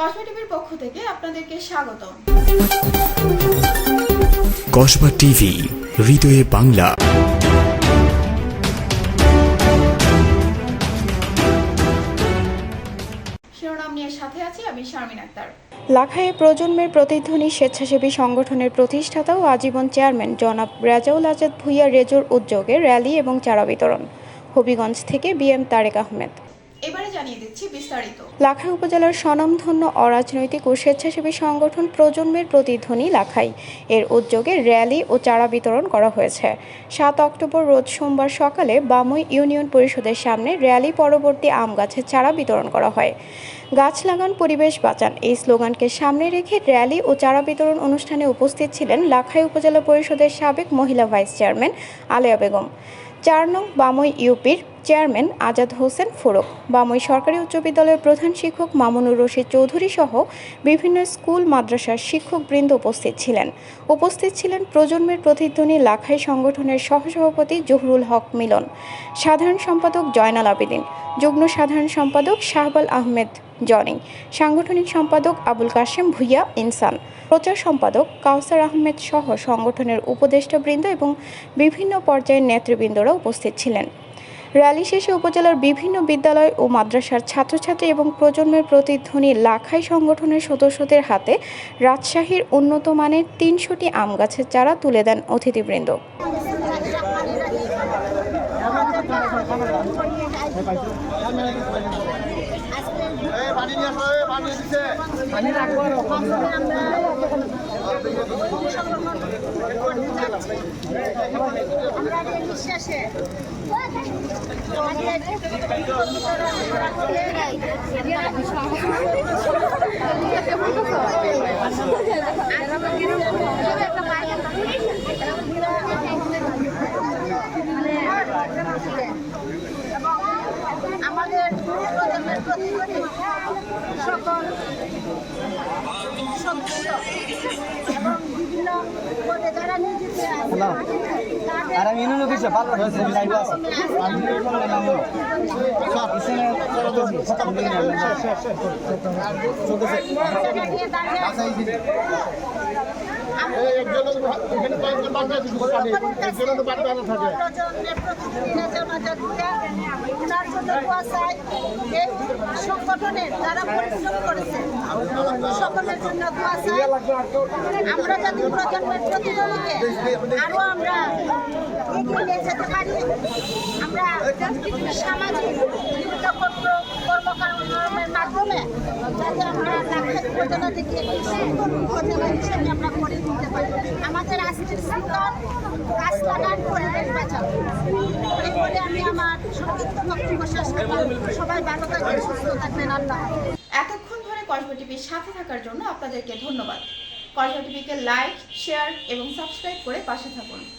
কসমা টিভির পক্ষ থেকে আপনাদেরকে স্বাগতম। কসবা টিভি হৃদয়ে বাংলা শিরোনাম নিয়ে সাথে আছি আমি শারমিন আক্তার। লাখাই প্রজন্মের প্রতিধ্বনি স্বেচ্ছাসেবী সংগঠনের প্রতিষ্ঠাতা ও আজীবন চেয়ারম্যান জনাব রেজাউল আজাদ ভুইয়া রেজোর উদ্যোগে র্যালি এবং চারা বিতরণ। হবিগঞ্জ থেকে বিএম তারেক আহমেদ। এবারে জানিয়ে দিচ্ছি বিস্তারিত। লাখাই উপজেলার স্বনামধন্য অরাজনৈতিক ও স্বেচ্ছাসেবী সংগঠন প্রজন্মের প্রতিধ্বনি লাখাই। এর উদ্যোগে র্যালি ও চারা বিতরণ করা হয়েছে। সাত অক্টোবর রোজ সোমবার সকালে বামুই ইউনিয়ন পরিষদের সামনে র্যালি, পরবর্তী আম গাছের চারা বিতরণ করা হয়। গাছ লাগান, পরিবেশ বাঁচান এই স্লোগানকে সামনে রেখে র্যালি ও চারা বিতরণ অনুষ্ঠানে উপস্থিত ছিলেন লাখাই উপজেলা পরিষদের সাবেক মহিলা ভাইস চেয়ারম্যান আলেয়া বেগম। চার নং বামই ইউপির চেয়ারম্যান আজাদ হোসেন ফোরক। বামই সরকারি উচ্চ বিদ্যালয়ের প্রধান শিক্ষক মামুনুর রশিদ চৌধুরী সহ বিভিন্ন স্কুল, মাদ্রাসার শিক্ষকবৃন্দ উপস্থিত ছিলেন। উপস্থিত ছিলেন প্রজন্মের প্রতিধ্বনি লাখাই সংগঠনের সহসভাপতি জহুরুল হক মিলন, সাধারণ সম্পাদক জয়নাল আবেদিন, যুগ্ম সাধারণ সম্পাদক শাহবাল আহমেদ জনি, সাংগঠনিক সম্পাদক আবুল কাশেম ভুইয়া ইনসান, প্রচার সম্পাদক কাউসার আহমেদ সহ সংগঠনের উপদেষ্টাবৃন্দ এবং বিভিন্ন পর্যায়ের নেতৃবৃন্দরা উপস্থিত ছিলেন। র্যালি শেষে উপজেলার বিভিন্ন বিদ্যালয় ও মাদ্রাসার ছাত্রছাত্রী এবং প্রজন্মের প্রতিধ্বনি লাখাই সংগঠনের সদস্যদের হাতে রাজশাহীর উন্নত মানের তিনশোটি আম গাছের চারা তুলে দেন অতিথিবৃন্দ। নিঃশ্বাসে আমাদের প্রজন্মের প্রতিনিধি সকল আছে তাদের আমি ইউনিয়ন অফিসে ভালো হয়েছে লাইভ আছে সংগঠনের যারা পরিশ্রম করেছে। সকলের জন্য আমরা যাতে প্রজন্মের প্রতিনিধিকে আরও আমরা এগিয়ে নিয়ে যেতে পারি আমরা সামাজিক বিভিন্ন কর্ম- কর্মকাণ্ডের মাধ্যমে যাতে আমরা একটি সুন্দর উপজেলা হিসেবে আমরা করে তুলতে পারি। আমাদের লাগান পরিবেশ আমি আমার সংক্ষিপ্ত সবাই ভালো থাকবেন, সুস্থ থাকবেন, আল্লাহ এতক্ষণ ধরে কসবা টিভির সাথে থাকার জন্য আপনাদেরকে ধন্যবাদ। কসবা টিভিকে লাইক, শেয়ার এবং সাবস্ক্রাইব করে পাশে থাকুন।